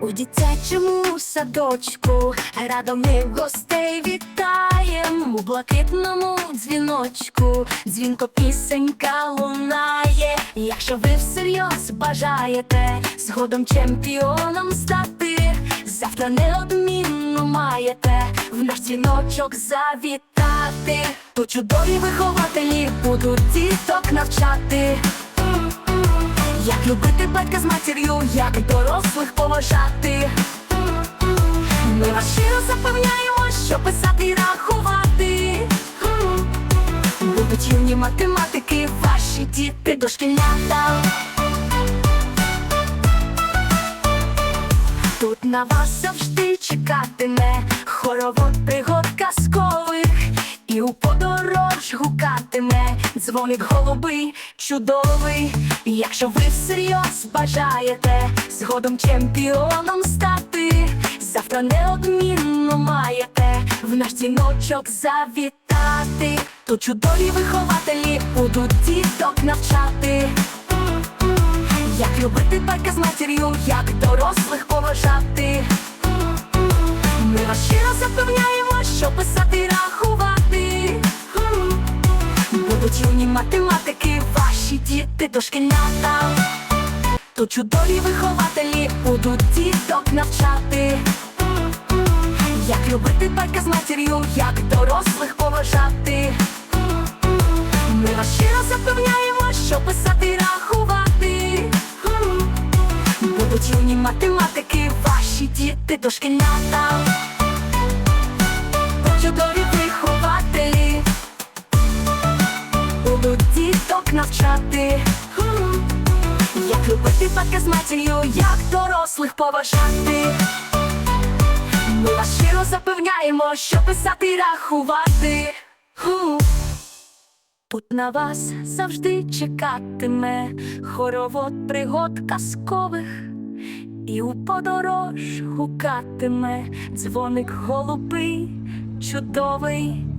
У дитячому садочку радо ми гостей вітаєм у блакитному дзвіночку, дзвінко пісенька лунає. Якщо ви всерйоз бажаєте згодом чемпіоном стати, завтра неодмінно маєте в наш дзвіночок завітати. Тут чудові вихователі будуть діток навчати. Як любити батька з матір'ю, як дорослих поважати. Ми вас щиро запевняємо, що писати і рахувати. Будуть юні математики, ваші діти дошкільнята. Тут на вас завжди чекатиме хоровод пригод казкових і у подорож гукатиме дзвоник голубий, чудовий. Якщо ви всерйоз бажаєте згодом чемпіоном стати, завтра неодмінно маєте в наш дзвіночок завітати. Тут чудові вихователі будуть діток навчати. Як любити батька з матір'ю, як дорослих поважати. Ми вас щиро запевняємо, що писати Математики, ваші діти дошкільнята. Тут чудові вихователі будуть діток навчати. Як любити батька з матір'ю, як дорослих поважати. Ми вас щиро запевняємо, що писати і рахувати. Будуть юні математики, ваші діти дошкільнята. Чудові навчати. Як любити батька з матір'ю, як дорослих поважати. Ми вас щиро запевняємо, що писати і рахувати. Ху. Тут на вас завжди чекатиме хоровод пригод казкових, і у подорож гукатиме дзвоник голубий, чудовий.